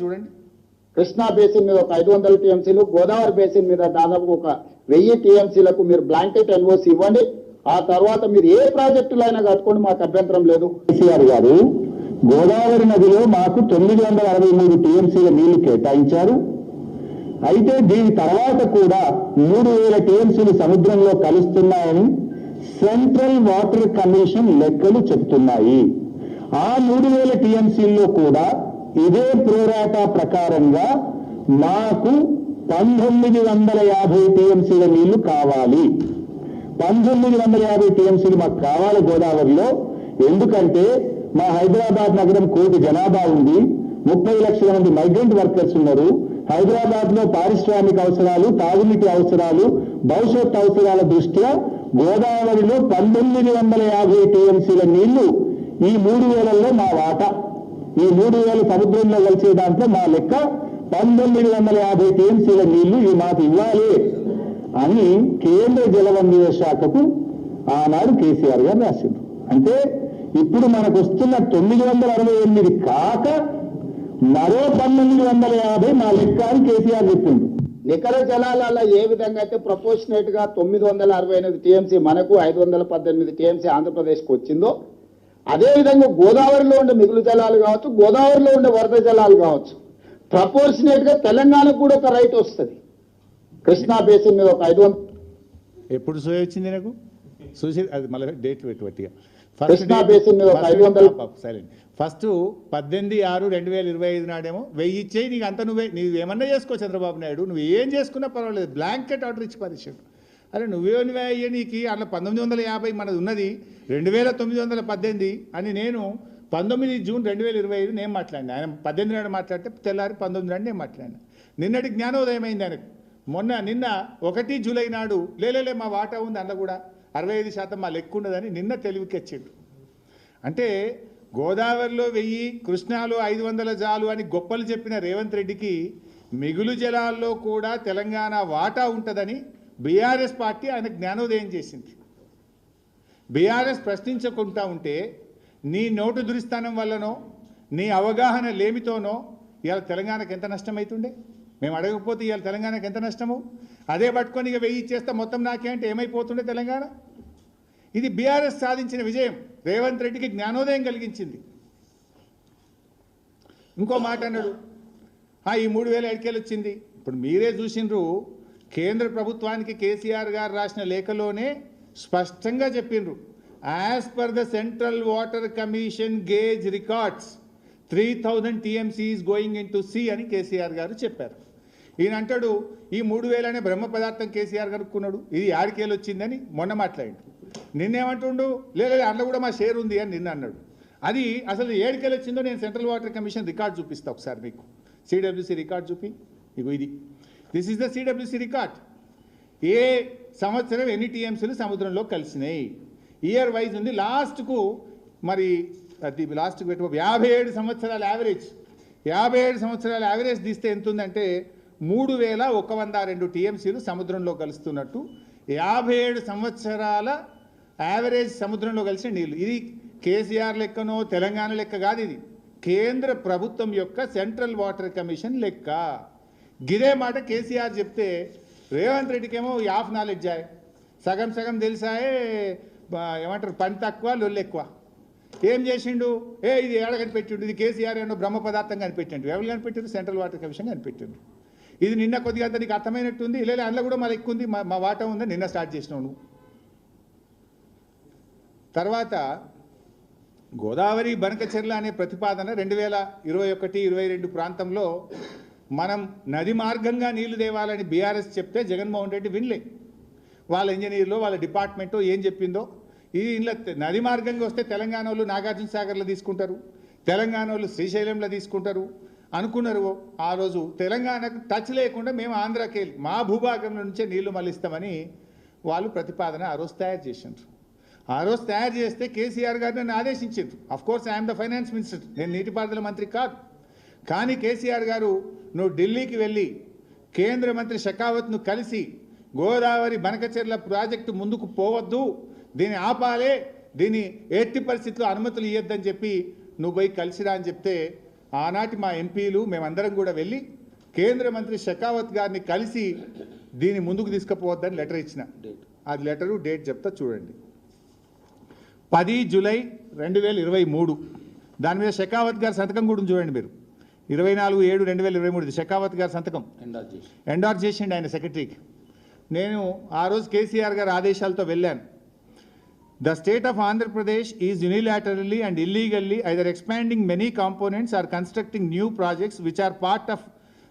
చూడండి. కృష్ణా బేసిన్ మీద ఒక ఐదు వందల టీఎంసీలు గోదావరి బేసిన్ మీద దాదాపు ఒక వెయ్యి టీఎంసీలకు మీరు బ్లాంకెట్ ఎన్ఓసి ఇవ్వండి. ఆ తర్వాత మీరు ఏ ప్రాజెక్టులు అయినా కట్టుకోండి మాకు అభ్యంతరం లేదు. కేసీఆర్ గారు గోదావరి నదిలో మాకు తొమ్మిది వందల అరవై మూడు టీఎంసీల నీళ్ళు కేటాయించారు. అయితే దీని తర్వాత కూడా మూడు వేల టీఎంసీలు సముద్రంలో కలుస్తున్నాయని సెంట్రల్ వాటర్ కమిషన్ లెక్కలు చెప్తున్నాయి. ఆ మూడు వేల టీఎంసీల్లో కూడా ఇదే ప్రోరాటా ప్రకారంగా మాకు పంతొమ్మిది వందల యాభై టీఎంసీల నీళ్ళు కావాలి. పంతొమ్మిది వందల యాభై టీఎంసీలు మాకు కావాలి గోదావరిలో. ఎందుకంటే మా హైదరాబాద్ నగరం కోటి జనాభా ఉంది. ముప్పై లక్షల మంది మైగ్రెంట్ వర్కర్స్ ఉన్నారు. హైదరాబాద్లో పారిశ్రామిక అవసరాలు తాగునీటి అవసరాలు భవిష్యత్ అవసరాల దృష్ట్యా గోదావరిలో పంతొమ్మిది వందల యాభై టీఎంసీల నీళ్ళు ఈ మూడు వేలల్లో మా వాటా. ఈ మూడు వేల సముద్రంలో కలిసే దాంట్లో మా లెక్క పంతొమ్మిది వందల యాభై టీఎంసీల నీళ్ళు ఈ మాకు ఇవ్వాలి అని కేంద్ర జలవనరుల శాఖకు ఆనాడు కేసీఆర్ గారు రాసింది అంటే ఇప్పుడు మనకు వస్తున్న తొమ్మిది వందల అరవై ఎనిమిది కాక మరో పంతొమ్మిది వందల యాభై మా లెక్క అని కేసీఆర్ చెప్పిండు. నికర జలాలలో ఏ విధంగా అయితే ప్రపోర్షనేట్గా తొమ్మిది వందల అరవై ఎనిమిది టీఎంసీ మనకు ఐదు వందల పద్దెనిమిది టీఎంసీ ఆంధ్రప్రదేశ్కి వచ్చిందో అదే విధంగా గోదావరిలో ఉండే మిగులు జలాలు కావచ్చు గోదావరిలో ఉండే వరద జలాలు కావచ్చు. ప్రపోర్షనేట్గా తెలంగాణకు కూడా ఒక రైట్ వస్తుంది. కృష్ణా బేసిన్ మీద ఒక ఐదు ఎప్పుడు సోయ వచ్చింది నాకు? చూసి అది మళ్ళీ డేట్ పెట్టు గట్టిగా కృష్ణా బేసిన్ మీద ఒక ఐదు వందల- సైలెంట్ ఫస్ట్ పద్దెనిమిది ఆరు రెండు వేల ఇరవై ఐదు నాడేమో వెయ్యి ఇచ్చేయి నీకు అంత నువ్వే నువ్వు ఏమన్నా చేసుకో చంద్రబాబు నాయుడు నువ్వు ఏం చేసుకున్నా పర్వాలేదు. బ్లాంకెట్ ఆర్డర్ ఇచ్చి పరిచాడు అరే నువ్వే నువ్వే అయ్యే నీకు అట్లా పంతొమ్మిది వందల యాభై మనది ఉన్నది. రెండు వేల తొమ్మిది వందల పద్దెనిమిది అని నేను పంతొమ్మిది జూన్ రెండు వేల ఇరవై ఐదు నేను మాట్లాడినా. ఆయన పద్దెనిమిది నాడు మాట్లాడితే తెల్లారి పంతొమ్మిది నాడు నేను మాట్లాడినా. నిన్నటి జ్ఞానోదయం అయింది ఆయనకు. మొన్న నిన్న ఒకటి జూలై నాడు లేలేలే మా వాటా ఉంది అందులో కూడా అరవై ఐదు శాతం మా లెక్క ఉండదని నిన్న తెలివికి అంటే గోదావరిలో వెయ్యి కృష్ణాలో ఐదు వందల జాలు అని గొప్పలు చెప్పిన రేవంత్ రెడ్డికి మిగులు జలాల్లో కూడా తెలంగాణ వాటా ఉంటుందని బీఆర్ఎస్ పార్టీ ఆయన జ్ఞానోదయం చేసింది. బీఆర్ఎస్ ప్రశ్నించకుండా ఉంటే నీ నోటు దురిస్థానం వల్లనో నీ అవగాహన లేమితోనో ఇవాళ తెలంగాణకు ఎంత నష్టమవుతుండే మేము అడగకపోతే ఇవాళ తెలంగాణకు ఎంత నష్టము? అదే పట్టుకొని ఇక వెయ్యి ఇచ్చేస్తే మొత్తం నాకే అంటే ఏమైపోతుండే తెలంగాణ? ఇది బీఆర్ఎస్ సాధించిన విజయం. రేవంత్ రెడ్డికి జ్ఞానోదయం కలిగించింది. ఇంకో మాట అన్నాడు. ఈ మూడు వేల ఎడికేలు వచ్చింది. ఇప్పుడు మీరే చూసిండ్రు కేంద్ర ప్రభుత్వానికి కేసీఆర్ గారు రాసిన లేఖలోనే స్పష్టంగా చెప్పిండ్రు. As per the Central Water Commission gauge records three thousand TMC is going in to sea అని కేసీఆర్ గారు చెప్పారు. ఈయన అంటాడు ఈ మూడు వేలనే బ్రహ్మ పదార్థం కేసీఆర్ కనుక్కున్నాడు. ఇది ఆడికేలు వచ్చిందని మొన్న మాట్లాడిండు. నిన్నేమంటుండు? లేదు అందులో కూడా మా షేర్ ఉంది అని నిన్న అన్నాడు. అది అసలు ఏడికేలు వచ్చిందో నేను సెంట్రల్ వాటర్ కమిషన్ రికార్డ్ చూపిస్తా ఒకసారి మీకు. సిడబ్ల్యూసి రికార్డ్ చూపి. ఇగో ఇది. This is the CWC record ఏ సంవత్సరం ఎన్ని టీఎంసీలు సముద్రంలో కలిసినాయి? ఇయర్ వైజ్ ఉంది లాస్ట్కు మరి అది లాస్ట్కి పెట్టుకో యాభై ఏడు సంవత్సరాల యావరేజ్ యాభై ఏడు సంవత్సరాల యావరేజ్ తీస్తే ఎంత ఉందంటే మూడు వేల ఒక వంద రెండు టీఎంసీలు సముద్రంలో కలుస్తున్నట్టు యాభై ఏడు సంవత్సరాల యావరేజ్ సముద్రంలో కలిసిన నీళ్ళు ఇది కేసీఆర్ లెక్కనో తెలంగాణ లెక్క కాదు ఇది. కేంద్ర ప్రభుత్వం యొక్క సెంట్రల్ వాటర్ కమిషన్ లెక్క. గిదే మాట కేసీఆర్ చెప్తే రేవంత్ రెడ్డికేమో ఈ హాఫ్ నాలెడ్జ్ ఆయ్. సగం సగం తెలిసాయే ఏమంటారు పని తక్కువ లొల్లు ఎక్కువ. ఏం చేసిండు? ఏ ఇది ఏడ కనిపెట్టిండు? ఇది కేసీఆర్ ఏమో బ్రహ్మ పదార్థం కనిపెట్టిండు. ఎవరు కనిపెట్టారు సెంట్రల్ వాటర్ కమిషన్ కనిపెట్టిండు ఇది నిన్న కొద్దిగా అంత నీకు అర్థమైనట్టుంది. లేదా అందులో కూడా మళ్ళీ ఎక్కువ ఉంది. మా మా ఉందని నిన్న స్టార్ట్ చేసినావు తర్వాత గోదావరి బనకచెర్ల అనే ప్రతిపాదన రెండు వేల ఇరవై ఒకటి ఇరవై రెండు ప్రాంతంలో మనం నది మార్గంగా నీళ్ళు తేవాలని బీఆర్ఎస్ చెప్తే జగన్మోహన్ రెడ్డి వినలే. వాళ్ళ ఇంజనీర్లు వాళ్ళ డిపార్ట్మెంటు ఏం చెప్పిందో? ఇది ఇంట్లో నది మార్గంగా వస్తే తెలంగాణ వాళ్ళు నాగార్జున సాగర్లో తీసుకుంటారు తెలంగాణ వాళ్ళు శ్రీశైలంలో తీసుకుంటారు అనుకున్నారు ఆ రోజు తెలంగాణకు టచ్ లేకుండా మేము ఆంధ్రాకి వెళ్ళి మా భూభాగం నుంచే నీళ్ళు మళ్ళిస్తామని వాళ్ళు ప్రతిపాదన ఆ రోజు తయారు చేసిండ్రు. ఆ రోజు తయారు చేస్తే కేసీఆర్ గారు నన్ను ఆదేశించారు of course I'm the finance minister నేను నీటిపారుదల మంత్రి కాదు. కానీ కేసీఆర్ గారు నువ్వు ఢిల్లీకి వెళ్ళి కేంద్ర మంత్రి షకావత్ను కలిసి గోదావరి బనకచెర్ల ప్రాజెక్టు ముందుకు పోవద్దు. దీన్ని ఆపాలే. దీన్ని ఎట్టి పరిస్థితుల్లో అనుమతులు ఇవ్వద్దని చెప్పి నువ్వు పోయి కలిసిరా అని చెప్తే ఆనాటి మా ఎంపీలు మేమందరం కూడా వెళ్ళి కేంద్ర మంత్రి షకావత్ గారిని కలిసి దీన్ని ముందుకు తీసుకుపోవద్దని లెటర్ ఇచ్చిన. అది లెటరు డేట్ చెప్తా చూడండి. పది జూలై రెండు వేల ఇరవై మూడు. దాని మీద షకావత్ గారి సంతకం కూడా చూడండి మీరు. ఇరవై నాలుగు ఏడు రెండు వేల ఇరవై మూడు షెకావత్ గారి సంతకం. ఎండార్ చేసిండు ఆయన సెక్రటరీకి నేను ఆ రోజు కేసీఆర్ గారి ఆదేశాలతో వెళ్ళాను. The state of Andhra Pradesh is unilaterally and illegally either expanding many components or constructing new projects which are part of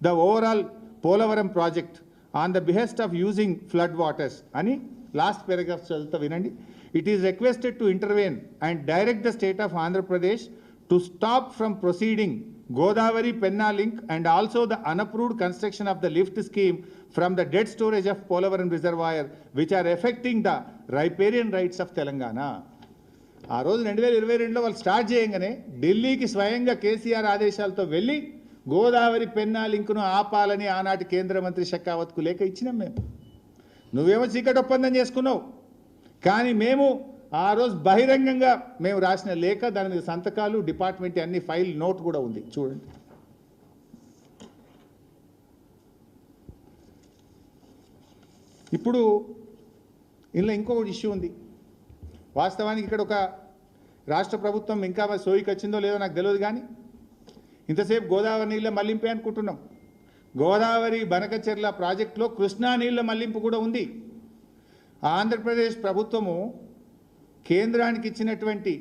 the overall Polavaram project on the behest of using flood waters అని last paragraph చదువుతా వినండి. It is requested to intervene and direct the state of Andhra Pradesh to stop from proceeding Godavari Penna link and also the unapproved construction of the lift scheme from the dead storage of Polavaram reservoir which are affecting the riparian rights of Telangana ఆ రోజు రెండు వేల ఇరవై రెండులో వాళ్ళు start చేయగానే ఢిల్లీకి స్వయంగా కేసీఆర్ ఆదేశాలతో వెళ్ళి గోదావరి పెన్నా లింకును ఆపాలని ఆనాటి కేంద్ర మంత్రి షెకావత్కు లేఖ ఇచ్చినాం మేము. నువ్వేమో చీకటి ఒప్పందం చేసుకున్నావు. కానీ మేము ఆ రోజు బహిరంగంగా మేము రాసిన లేఖ దాని మీద సంతకాలు డిపార్ట్మెంట్ అన్ని ఫైల్ నోట్ కూడా ఉంది. చూడండి. ఇప్పుడు ఇందులో ఇంకొక ఇష్యూ ఉంది. వాస్తవానికి ఇక్కడ ఒక రాష్ట్ర ప్రభుత్వం ఇంకా సోయికి వచ్చిందో లేదో నాకు తెలియదు కానీ ఇంతసేపు గోదావరి నీళ్ళ మళ్ళింపే అనుకుంటున్నాం. గోదావరి బనకచెర్ల ప్రాజెక్టులో కృష్ణా నీళ్ళ మళ్ళింపు కూడా ఉంది. ఆంధ్రప్రదేశ్ ప్రభుత్వము కేంద్రానికి ఇచ్చినటువంటి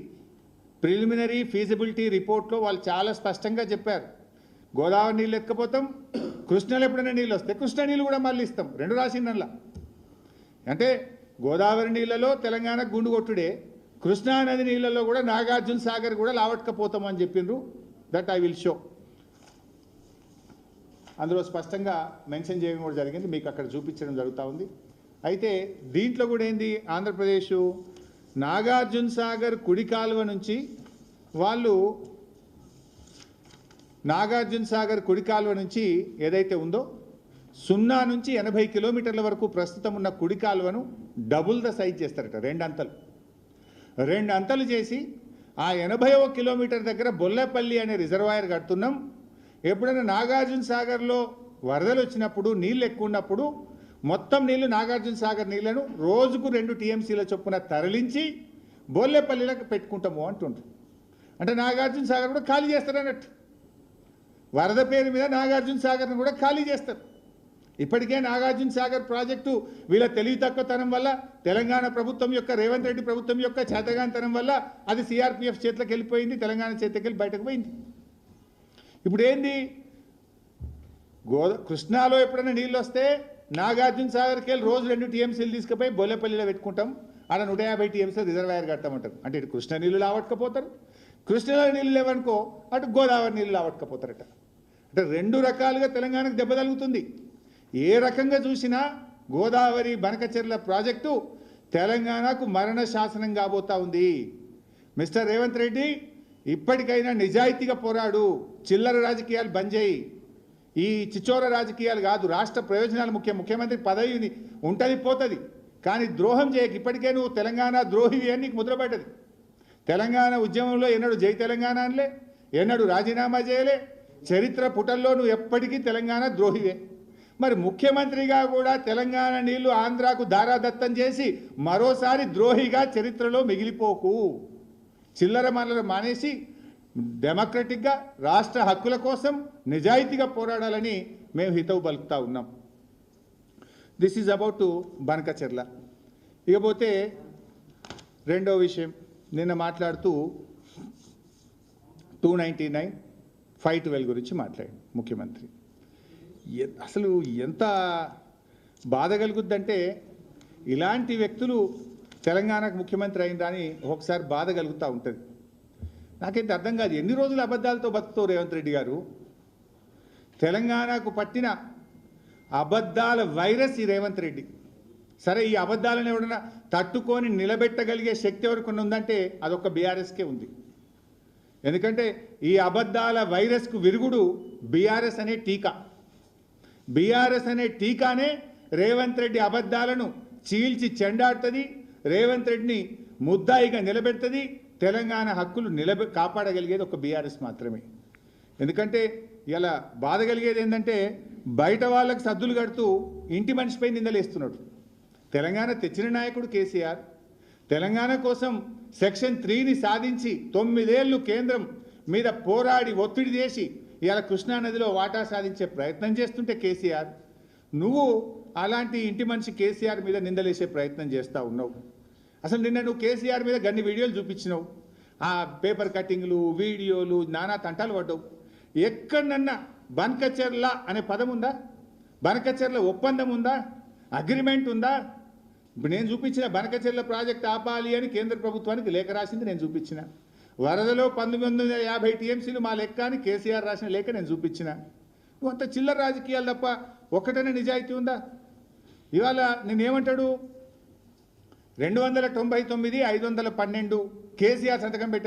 ప్రిలిమినరీ ఫీజిబిలిటీ రిపోర్ట్లో వాళ్ళు చాలా స్పష్టంగా చెప్పారు. గోదావరి నీళ్ళు ఎత్తుకపోతాం కృష్ణలో ఎప్పుడైనా నీళ్ళు వస్తాయి కృష్ణా నీళ్ళు కూడా మళ్ళీ ఇస్తాం రెండు రాసిండల్లా అంటే గోదావరి నీళ్ళలో తెలంగాణ గుండు కొట్టుడే కృష్ణా నది నీళ్ళలో కూడా నాగార్జున సాగర్ కూడా లావట్కపోతామని చెప్పిండ్రు దట్ ఐ విల్ షో అందులో స్పష్టంగా మెన్షన్ చేయడం కూడా జరిగింది మీకు అక్కడ చూపించడం జరుగుతూ ఉంది. అయితే దీంట్లో కూడా ఏంది ఆంధ్రప్రదేశ్ నాగార్జున సాగర్ కుడి కాలువ నుంచి వాళ్ళు నాగార్జున సాగర్ కుడి కాలువ నుంచి ఏదైతే ఉందో సున్నా నుంచి ఎనభై కిలోమీటర్ల వరకు ప్రస్తుతం ఉన్న కుడి కాలువను డబుల్ ద సైజ్ చేస్తారట రెండు అంతలు. రెండు అంతలు చేసి ఆ ఎనభైవ కిలోమీటర్ దగ్గర బొల్లపల్లి అనే రిజర్వాయర్ కడుతున్నాం. ఎప్పుడైనా నాగార్జున సాగర్లో వరదలు వచ్చినప్పుడు నీళ్ళు ఎక్కువ ఉన్నప్పుడు మొత్తం నీళ్ళు నాగార్జున సాగర్ నీళ్ళను రోజుకు రెండు టీఎంసీల చొప్పున తరలించి బోల్లెపల్లిలకు పెట్టుకుంటాము అంటుండ్రు. అంటే నాగార్జున సాగర్ కూడా ఖాళీ చేస్తారన్నట్టు వరద పేరు మీద నాగార్జున సాగర్ను కూడా ఖాళీ చేస్తారు. ఇప్పటికే నాగార్జున సాగర్ ప్రాజెక్టు వీళ్ళ తెలివి తక్కువతనం వల్ల తెలంగాణ ప్రభుత్వం యొక్క రేవంత్ రెడ్డి ప్రభుత్వం యొక్క చేతగానితనం వల్ల అది సిఆర్పిఎఫ్ చేతిలోకి వెళ్ళిపోయింది తెలంగాణ చేతికి బయటకు పోయింది. ఇప్పుడు ఏంది? గోద కృష్ణాలో ఎప్పుడైనా నీళ్ళు వస్తే నాగార్జున సాగర్కి వెళ్ళి రోజు రెండు టీఎంసీలు తీసుకుపోయి బొల్లెపల్లిలో పెట్టుకుంటాం. ఆడ నూట యాభై టీఎంసీలు రిజర్వాయర్ కట్టమంటారు. అంటే ఇటు కృష్ణ నీళ్ళు లావట్టుకపోతారు కృష్ణలో నీళ్ళు లేవనుకో అటు గోదావరి నీళ్ళు లావట్టుకపోతారట అంటే రెండు రకాలుగా తెలంగాణకు దెబ్బ తగులుతుంది. ఏ రకంగా చూసినా గోదావరి బనకచెర్ల ప్రాజెక్టు తెలంగాణకు మరణ శాసనం కాబోతా ఉంది. మిస్టర్ రేవంత్ రెడ్డి ఇప్పటికైనా నిజాయితీగా పోరాడు. చిల్లర రాజకీయాలు బంద్ చేయి. ఈ చిచ్చోర రాజకీయాలు కాదు రాష్ట్ర ప్రయోజనాలు ముఖ్యం. ముఖ్యమంత్రి పదవి ఉంటుంది పోతుంది. కానీ ద్రోహం చేయక. ఇప్పటికే నువ్వు తెలంగాణ ద్రోహివి అని నీకు ముద్రపడ్డది తెలంగాణ ఉద్యమంలో ఎన్నడూ జై తెలంగాణ అనలే ఎన్నడూ రాజీనామా చేయలే. చరిత్ర పుటల్లో నువ్వు ఎప్పటికీ తెలంగాణ ద్రోహివే. మరి ముఖ్యమంత్రిగా కూడా తెలంగాణ నీళ్ళు ఆంధ్రాకు దారాదత్తం చేసి మరోసారి ద్రోహిగా చరిత్రలో మిగిలిపోకు. చిల్లర మనలు మానేసి డెమోక్రటిక్గా రాష్ట్ర హక్కుల కోసం నిజాయితీగా పోరాడాలని మేము హితవు పలుకుతా ఉన్నాం. This is about to Banakacherla ఇకపోతే రెండో విషయం నిన్న మాట్లాడుతూ two ninety nine five twelve గురించి మాట్లాడాడు ముఖ్యమంత్రి. అసలు ఎంత బాధ కలుగుద్దంటే ఇలాంటి వ్యక్తులు తెలంగాణకు ముఖ్యమంత్రి అయిందా అని ఒకసారి బాధ కలుగుతూ ఉంటుంది. నాకైతే అర్థం కాదు ఎన్ని రోజులు అబద్ధాలతో బతుకుతావు రేవంత్ రెడ్డి గారు? తెలంగాణకు పట్టిన అబద్ధాల వైరస్ ఈ రేవంత్ రెడ్డి. సరే ఈ అబద్ధాలను ఎవడన్నా తట్టుకొని నిలబెట్టగలిగే శక్తి ఎవరికి ఉందంటే అదొక బీఆర్ఎస్కే ఉంది. ఎందుకంటే ఈ అబద్ధాల వైరస్కు విరుగుడు బీఆర్ఎస్ అనే టీకా. బీఆర్ఎస్ అనే టీకానే రేవంత్ రెడ్డి అబద్ధాలను చీల్చి చెండాడుతుంది రేవంత్ రెడ్డిని ముద్దాయిగా నిలబెడుతుంది తెలంగాణ హక్కులు నిలబె కాపాడగలిగేది ఒక బీఆర్ఎస్ మాత్రమే. ఎందుకంటే ఇలా బాధ కలిగేది ఏంటంటే బయట వాళ్ళకి సద్దులు కడుతూ ఇంటి మనిషిపై నిందలేస్తున్నాడు తెలంగాణ తెచ్చిన నాయకుడు కేసీఆర్ తెలంగాణ కోసం సెక్షన్ త్రీని సాధించి తొమ్మిదేళ్ళు కేంద్రం మీద పోరాడి ఒత్తిడి చేసి ఇవాళ కృష్ణానదిలో వాటా సాధించే ప్రయత్నం చేస్తుంటే కేసీఆర్ నువ్వు అలాంటి ఇంటి మనిషి కేసీఆర్ మీద నిందలేసే ప్రయత్నం చేస్తూ ఉన్నావు. అసలు నిన్న నువ్వు కేసీఆర్ మీద గన్ని వీడియోలు చూపించినావు. ఆ పేపర్ కట్టింగ్లు వీడియోలు నానా తంటాలు పడ్డావు. ఎక్కడనన్నా బన్కచర్ల అనే పదం ఉందా బనకచర్ల ఒప్పందం ఉందా అగ్రిమెంట్ ఉందా నేను చూపించిన బనకచెర్ల ప్రాజెక్ట్ ఆపాలి అని కేంద్ర ప్రభుత్వానికి లేఖ రాసింది నేను చూపించిన. వరదలో పంతొమ్మిది వందల యాభై టీఎంసీలు మా లెక్క అని కేసీఆర్ రాసిన లేఖ నేను చూపించిన. నువ్వు అంత చిల్లర రాజకీయాలు తప్ప ఒక్కటనే నిజాయితీ ఉందా? ఇవాళ నేనేమంటాడు రెండు వందల తొంభై తొమ్మిది ఐదు వందల పన్నెండు కేసీఆర్ సంతకం పెట్టే